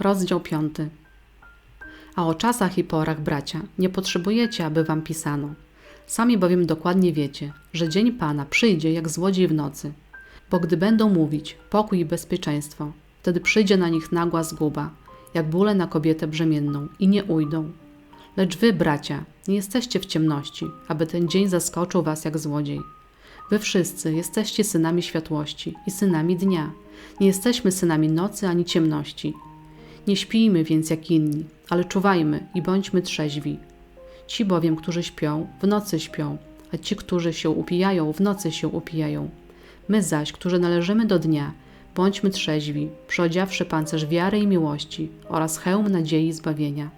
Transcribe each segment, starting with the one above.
Rozdział 5. A o czasach i porach, bracia, nie potrzebujecie, aby wam pisano. Sami bowiem dokładnie wiecie, że dzień Pana przyjdzie jak złodziej w nocy. Bo gdy będą mówić pokój i bezpieczeństwo, wtedy przyjdzie na nich nagła zguba, jak bóle na kobietę brzemienną i nie ujdą. Lecz wy, bracia, nie jesteście w ciemności, aby ten dzień zaskoczył was jak złodziej. Wy wszyscy jesteście synami światłości i synami dnia. Nie jesteśmy synami nocy ani ciemności. Nie śpijmy więc jak inni, ale czuwajmy i bądźmy trzeźwi. Ci bowiem, którzy śpią, w nocy śpią, a ci, którzy się upijają, w nocy się upijają. My zaś, którzy należymy do dnia, bądźmy trzeźwi, przyodziawszy pancerz wiary i miłości oraz hełm nadziei i zbawienia.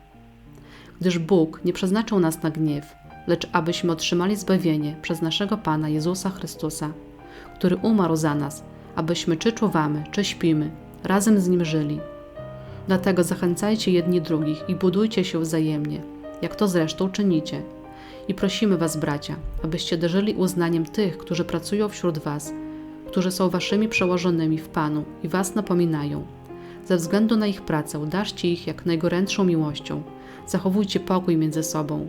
Gdyż Bóg nie przeznaczył nas na gniew, lecz abyśmy otrzymali zbawienie przez naszego Pana Jezusa Chrystusa, który umarł za nas, abyśmy czy czuwamy, czy śpimy, razem z Nim żyli. Dlatego zachęcajcie jedni drugich i budujcie się wzajemnie, jak to zresztą czynicie. I prosimy Was, bracia, abyście darzyli uznaniem tych, którzy pracują wśród Was, którzy są Waszymi przełożonymi w Panu i Was napominają. Ze względu na ich pracę darzcie ich jak najgorętszą miłością. Zachowujcie pokój między sobą.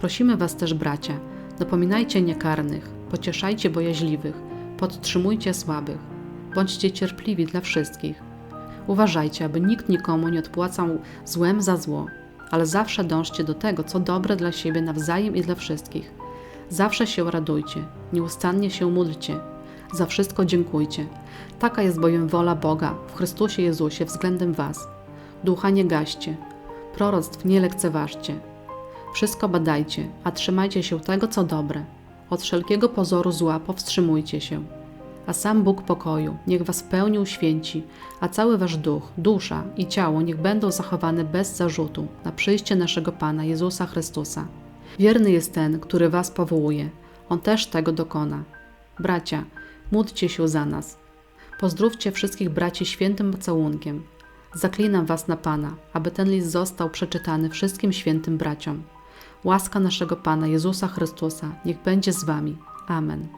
Prosimy Was też, bracia, napominajcie niekarnych, pocieszajcie bojaźliwych, podtrzymujcie słabych, bądźcie cierpliwi dla wszystkich. Uważajcie, aby nikt nikomu nie odpłacał złem za zło, ale zawsze dążcie do tego, co dobre dla siebie nawzajem i dla wszystkich. Zawsze się radujcie, nieustannie się módlcie, za wszystko dziękujcie. Taka jest bowiem wola Boga w Chrystusie Jezusie względem Was. Ducha nie gaście, proroctw nie lekceważcie. Wszystko badajcie, a trzymajcie się tego, co dobre. Od wszelkiego pozoru zła powstrzymujcie się. A sam Bóg pokoju niech was w pełni uświęci, a cały wasz duch, dusza i ciało niech będą zachowane bez zarzutu na przyjście naszego Pana Jezusa Chrystusa. Wierny jest ten, który was powołuje. On też tego dokona. Bracia, módlcie się za nas. Pozdrówcie wszystkich braci świętym pocałunkiem. Zaklinam was na Pana, aby ten list został przeczytany wszystkim świętym braciom. Łaska naszego Pana Jezusa Chrystusa niech będzie z wami. Amen.